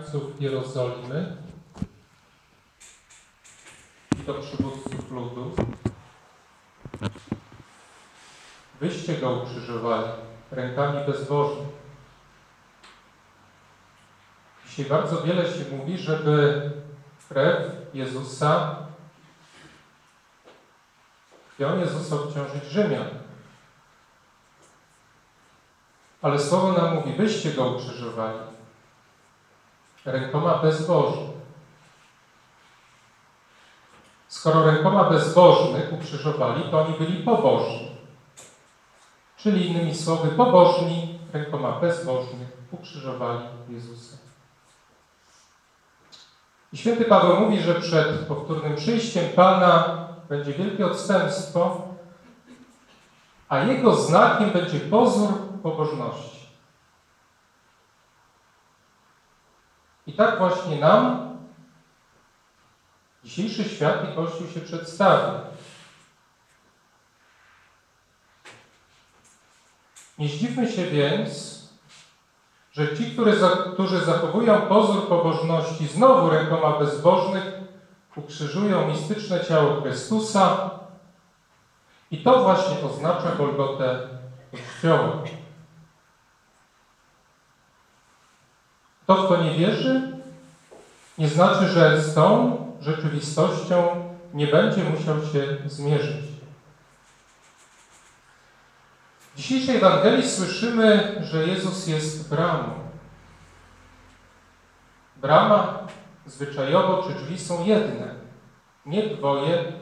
mieszkańców Jerozolimy i do przywódców ludu. Wyście go ukrzyżowali rękami bezbożnymi. Dzisiaj bardzo wiele się mówi, żeby krew Jezusa, krwią Jezusa obciążyć Rzymian. Ale Słowo nam mówi, wyście go ukrzyżowali rękoma bezbożnych. Skoro rękoma bezbożnych ukrzyżowali, to oni byli pobożni. Czyli innymi słowy, pobożni rękoma bezbożnych ukrzyżowali Jezusa. I święty Paweł mówi, że przed powtórnym przyjściem Pana będzie wielkie odstępstwo, a jego znakiem będzie pozór pobożności. I tak właśnie nam dzisiejszy świat i Kościół się przedstawia. Nie zdziwmy się więc, że ci, którzy zachowują pozór pobożności, znowu rękoma bezbożnych ukrzyżują mistyczne ciało Chrystusa i to właśnie oznacza Golgotę Kościoła. Kto w to nie wierzy, nie znaczy, że z tą rzeczywistością nie będzie musiał się zmierzyć. W dzisiejszej Ewangelii słyszymy, że Jezus jest bramą. Brama zwyczajowo czy drzwi są jedne. Nie dwoje,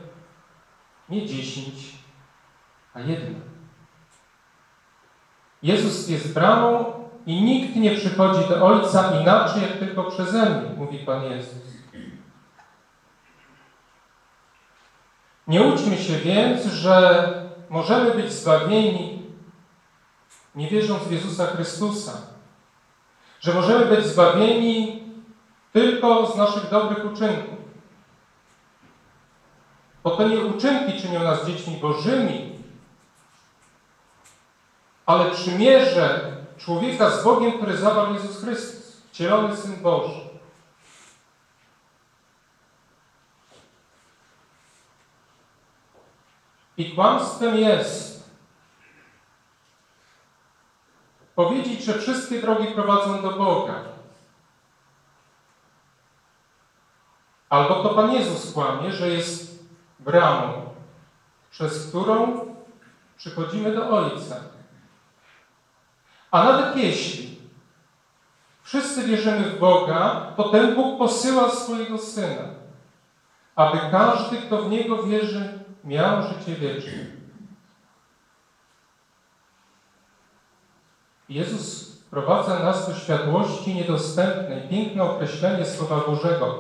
nie dziesięć, a jedna. Jezus jest bramą i nikt nie przychodzi do Ojca inaczej, jak tylko przeze mnie, mówi Pan Jezus. Nie łudźmy się więc, że możemy być zbawieni nie wierząc w Jezusa Chrystusa. Że możemy być zbawieni tylko z naszych dobrych uczynków. Bo to nie uczynki czynią nas dziećmi bożymi, ale przymierze człowieka z Bogiem, który zawarł Jezus Chrystus, wcielony Syn Boży. I kłamstwem jest powiedzieć, że wszystkie drogi prowadzą do Boga. Albo to Pan Jezus kłamie, że jest bramą, przez którą przychodzimy do Ojca. A nawet jeśli wszyscy wierzymy w Boga, to ten Bóg posyła swojego Syna, aby każdy, kto w Niego wierzy, miał życie wieczne. Jezus wprowadza nas do światłości niedostępnej. Piękne określenie Słowa Bożego.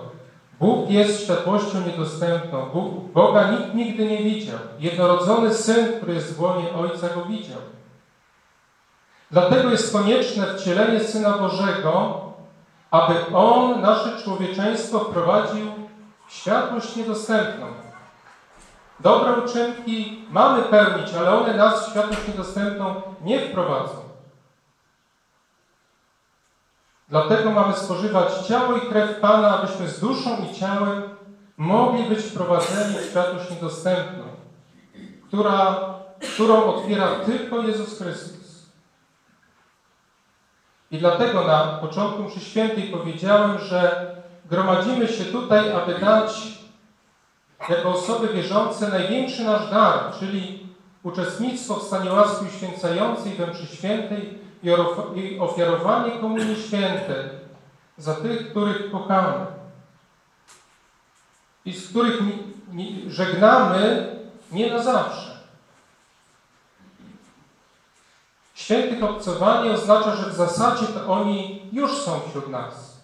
Bóg jest światłością niedostępną. Bóg, Boga nikt nigdy nie widział. Jednorodzony Syn, który jest w łonie Ojca, go widział. Dlatego jest konieczne wcielenie Syna Bożego, aby On nasze człowieczeństwo wprowadził w światłość niedostępną. Dobre uczynki mamy pełnić, ale one nas w światłość niedostępną nie wprowadzą. Dlatego mamy spożywać ciało i krew Pana, abyśmy z duszą i ciałem mogli być wprowadzeni w światłość niedostępną, która, którą otwiera tylko Jezus Chrystus. I dlatego na początku mszy świętej powiedziałem, że gromadzimy się tutaj, aby dać jako osoby wierzące największy nasz dar, czyli uczestnictwo w stanie łaski uświęcającej we mszy świętej i ofiarowanie Komunii Świętej za tych, których kochamy i z których żegnamy nie na zawsze. Świętych obcowanie oznacza, że w zasadzie to oni już są wśród nas.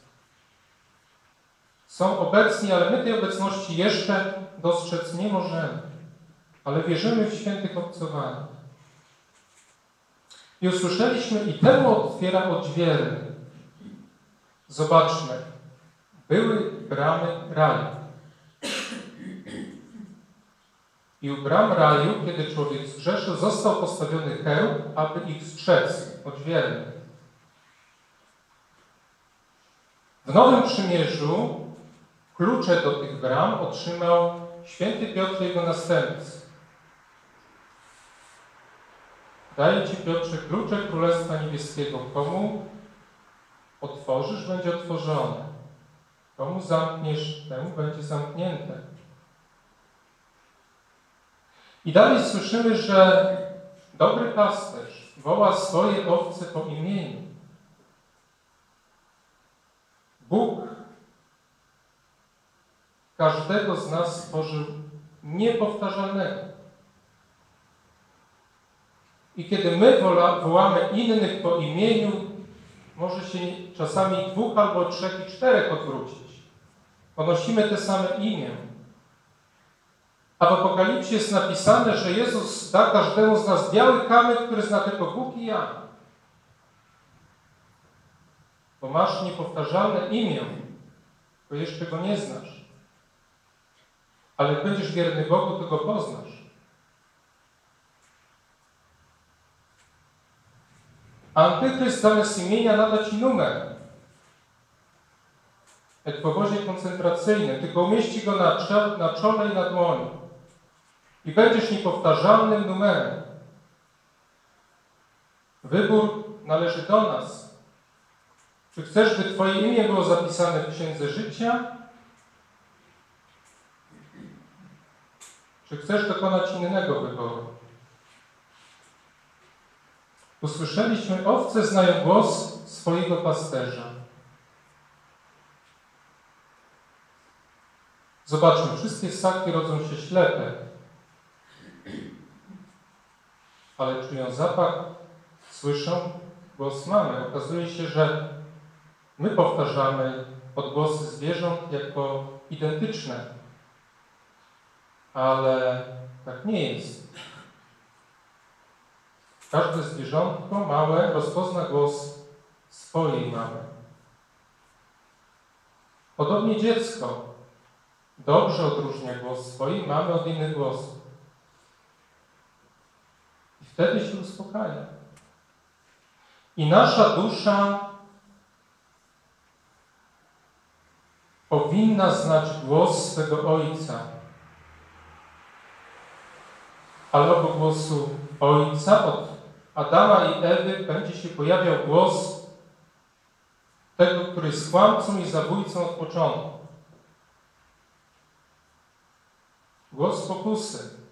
Są obecni, ale my tej obecności jeszcze dostrzec nie możemy. Ale wierzymy w świętych obcowanie. I usłyszeliśmy, i temu otwiera odźwierny. Zobaczmy. Były bramy raju. I u bram raju, kiedy człowiek zgrzeszył, został postawiony hełm, aby ich strzec, odźwierny. W Nowym Przymierzu klucze do tych bram otrzymał święty Piotr jego następcy. Daję Ci, Piotrze, klucze Królestwa Niebieskiego. Komu otworzysz, będzie otworzone. Komu zamkniesz, temu będzie zamknięte. I dalej słyszymy, że dobry pasterz woła swoje owce po imieniu. Bóg każdego z nas stworzył niepowtarzalnego. I kiedy my wola, wołamy innych po imieniu, może się czasami dwóch albo trzech i czterech odwrócić. Ponosimy te same imię. A w Apokalipsie jest napisane, że Jezus da każdemu z nas biały kamyk, który zna tylko Bóg i ja. Bo masz niepowtarzalne imię, bo jeszcze go nie znasz. Ale jak będziesz wierny Bogu, to go poznasz. Antychryst zamiast imienia nada ci numer. Jak w obozie koncentracyjnym, tylko umieści go na, na czole i na dłoni. I będziesz niepowtarzalnym numerem. Wybór należy do nas. Czy chcesz, by Twoje imię było zapisane w Księdze Życia? Czy chcesz dokonać innego wyboru? Usłyszeliśmy, owce znają głos swojego pasterza. Zobaczmy, wszystkie ssaki rodzą się ślepe, ale czują zapach, słyszą głos mamy. Okazuje się, że my powtarzamy odgłosy zwierząt jako identyczne, ale tak nie jest. Każde zwierzątko małe rozpozna głos swojej mamy. Podobnie dziecko dobrze odróżnia głos swojej mamy od innych głosów. Wtedy się uspokaja. I nasza dusza powinna znać głos swego Ojca. Ale obok głosu Ojca od Adama i Ewy będzie się pojawiał głos tego, który jest kłamcą i zabójcą od początku. Głos pokusy,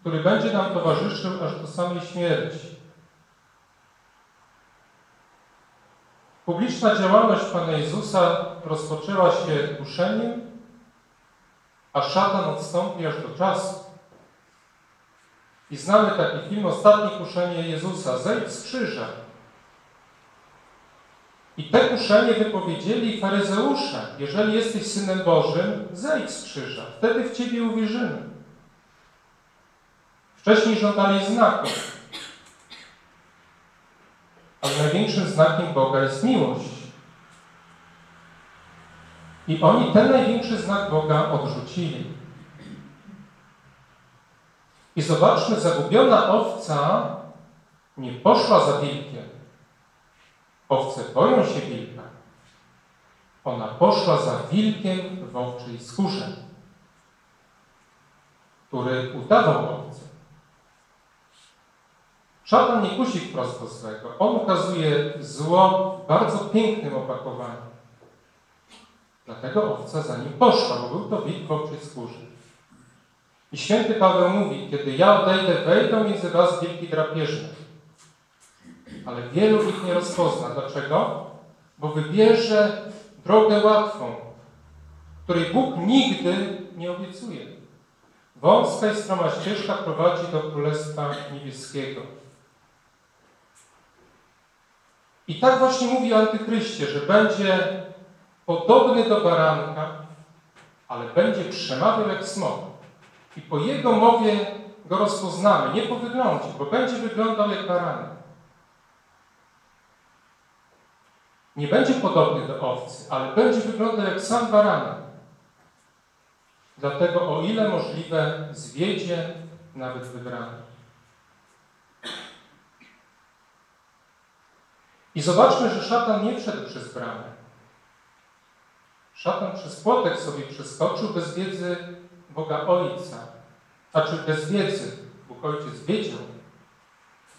który będzie nam towarzyszył aż do samej śmierci. Publiczna działalność Pana Jezusa rozpoczęła się duszeniem, a szatan odstąpi aż do czasu. I znamy taki film, Ostatnie kuszenie Jezusa, zejdź z krzyża. I te kuszenie wypowiedzieli faryzeusze. Jeżeli jesteś Synem Bożym, zejdź z krzyża. Wtedy w Ciebie uwierzymy. Wcześniej żądali znaków. Ale największym znakiem Boga jest miłość. I oni ten największy znak Boga odrzucili. I zobaczmy, zagubiona owca nie poszła za wilkiem. Owce boją się wilka. Ona poszła za wilkiem w owczej skórze, który udawał owce. Szatan nie kusi wprost do. On ukazuje zło w bardzo pięknym opakowaniu. Dlatego owca za nim poszła, bo był to wilk w skórze. I święty Paweł mówi, kiedy ja odejdę, wejdą między was wielki drapieżne. Ale wielu ich nie rozpozna. Dlaczego? Bo wybierze drogę łatwą, której Bóg nigdy nie obiecuje. Wąska i stroma ścieżka prowadzi do Królestwa Niebieskiego. I tak właśnie mówi Antychryście, że będzie podobny do baranka, ale będzie przemawiał jak smok. I po jego mowie go rozpoznamy, nie po wyglądzie, bo będzie wyglądał jak baranek. Nie będzie podobny do owcy, ale będzie wyglądał jak sam baranek. Dlatego o ile możliwe zwiedzie nawet wybrany. I zobaczmy, że szatan nie wszedł przez bramę. Szatan przez płotek sobie przeskoczył bez wiedzy Boga Ojca. Znaczy bez wiedzy. Bóg Ojciec wiedział.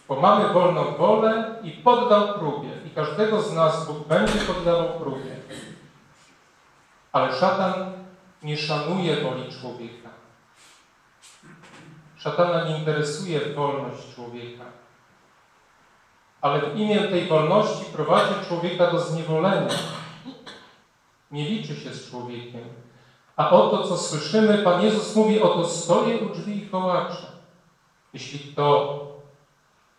Bo mamy wolną wolę i poddał próbie. I każdego z nas Bóg będzie poddawał próbie. Ale szatan nie szanuje woli człowieka. Szatana nie interesuje wolność człowieka. Ale w imię tej wolności prowadzi człowieka do zniewolenia. Nie liczy się z człowiekiem. A oto, co słyszymy, Pan Jezus mówi, oto stoję u drzwi i kołaczę. Jeśli kto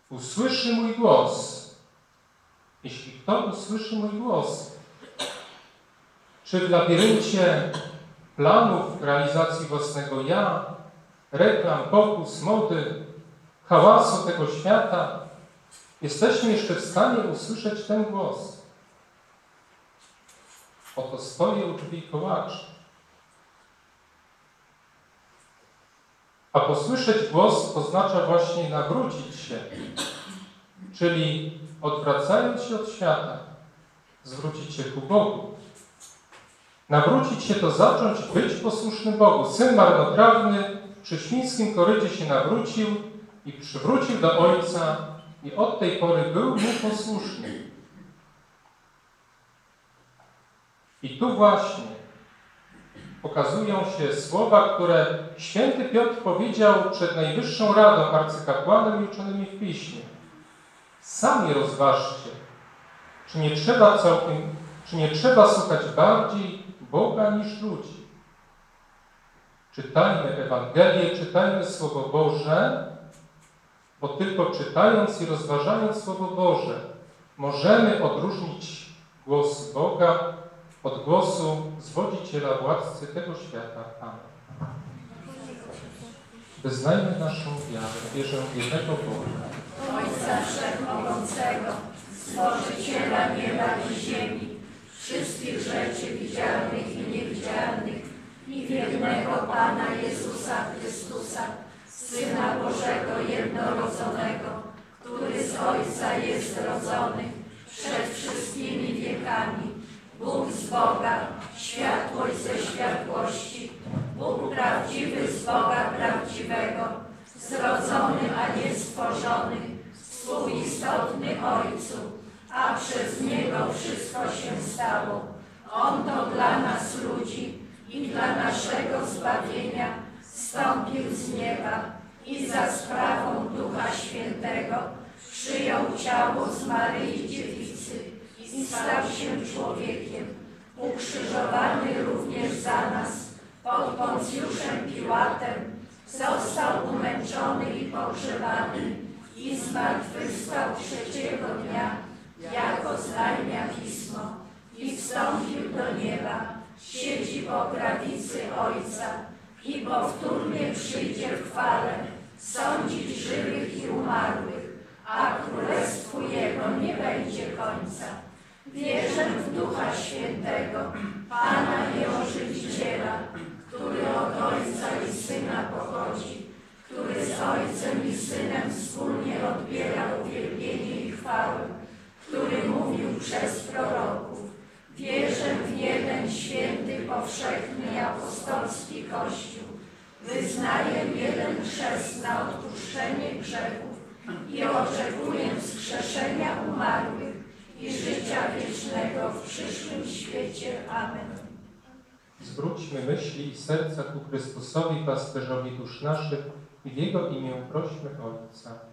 usłyszy mój głos, jeśli kto usłyszy mój głos, czy w labiryncie planów realizacji własnego ja, reklam, pokus, mody, hałasu tego świata, jesteśmy jeszcze w stanie usłyszeć ten głos. Oto stoję u drzwi kołaczy. A posłyszeć głos oznacza właśnie nawrócić się, czyli odwracając się od świata, zwrócić się ku Bogu. Nawrócić się to zacząć być posłusznym Bogu. Syn marnotrawny przy świńskim korycie się nawrócił i przywrócił do Ojca i od tej pory był mu posłuszny. I tu właśnie pokazują się słowa, które święty Piotr powiedział przed Najwyższą Radą, arcykapłanem i w Piśmie. Sami rozważcie, czy nie trzeba całkiem, czy nie trzeba słuchać bardziej Boga niż ludzi. Czytajmy Ewangelię, czytajmy Słowo Boże, bo tylko czytając i rozważając Słowo Boże możemy odróżnić głos Boga od głosu zwodziciela władcy tego świata. Amen. Wyznajmy naszą wiarę, wierzę w jednego Boga. Ojca Wszechmogącego, Stworzyciela nieba i ziemi, wszystkich rzeczy widzialnych i niewidzialnych i wiernego Pana Jezusa Chrystusa, Syna Bożego jednorodzonego, który z Ojca jest rodzony przed wszystkimi wiekami, Bóg z Boga, światłość ze światłości, Bóg prawdziwy z Boga prawdziwego, zrodzony, a nie stworzony, współistotny Ojcu, a przez Niego wszystko się stało. On to dla nas ludzi i dla naszego zbawienia stąpił z nieba i za sprawą Ducha Świętego przyjął ciało z Maryi Dziewicy i stał się człowiekiem, ukrzyżowany również za nas. Pod Poncjuszem Piłatem, został umęczony i pogrzebany i zmartwychwstał trzeciego dnia, jako znajmia Pismo, i wstąpił do nieba, siedzi po prawicy Ojca, i po wtórnie przyjdzie w chwale, sądzić żywych i umarłych, a królestwu Jego nie będzie końca. Wierzę w Ducha Świętego, Pana i Ożywiciela, który od Ojca i Syna pochodzi, który z Ojcem i Synem wspólnie odbiera uwielbienie i chwałę, który mówił przez proroków. Wierzę w jeden święty, powszechny apostolski Kościół. Wyznaję jeden chrzest na odpuszczenie grzechów i oczekuję wskrzeszenia umarłych i życia wiecznego w przyszłym świecie. Amen. Zwróćmy myśli i serca ku Chrystusowi, pasterzowi dusz naszych i w Jego imię prośmy Ojca.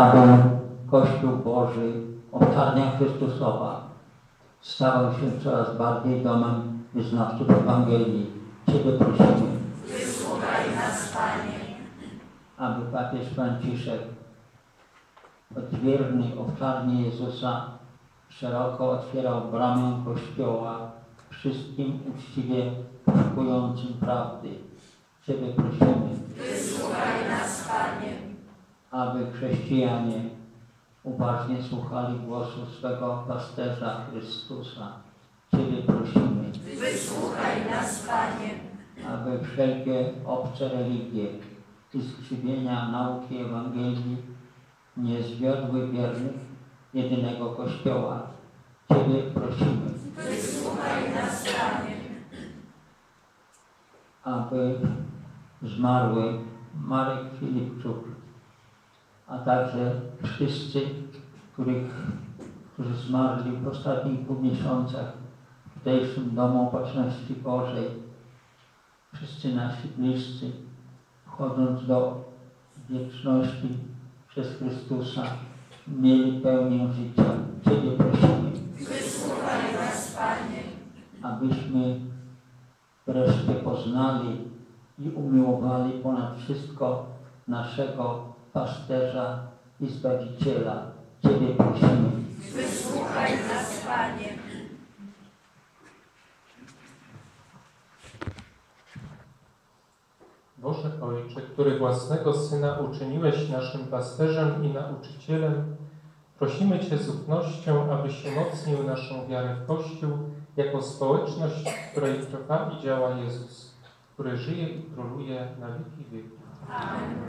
Aby Kościół Boży, owczarnia Chrystusowa, stawał się coraz bardziej domem wyznawców Ewangelii. Ciebie prosimy, Wysłuchaj nas, Panie. aby papież Franciszek, odwierny owczarnie Jezusa, szeroko otwierał bramę Kościoła wszystkim uczciwie poszukującym prawdy. Ciebie prosimy. Aby chrześcijanie uważnie słuchali głosu swego pasterza Chrystusa. Ciebie prosimy, Wysłuchaj nas, Panie. aby wszelkie obce religie i skrzywienia nauki Ewangelii nie zwiodły wiernych jedynego Kościoła. Ciebie prosimy, Wysłuchaj nas, Panie. aby zmarły Marek Filipczuk, a także wszyscy, których, którzy zmarli w ostatnich dwóch miesiącach w tutejszym domu Opatrzności Bożej, wszyscy nasi bliscy, wchodząc do wieczności przez Chrystusa, mieli pełnię życia. Ciebie prosimy, Wysłuchaj nas, Panie. abyśmy wreszcie poznali i umiłowali ponad wszystko naszego pasterza i Zbawiciela. Ciebie prosimy. Wysłuchaj nas, Panie. Boże Ojcze, który własnego Syna uczyniłeś naszym pasterzem i nauczycielem, prosimy Cię z ufnością, abyś umocnił naszą wiarę w Kościół jako społeczność, w której trwa i działa Jezus, który żyje i króluje na wieki wieków. Amen.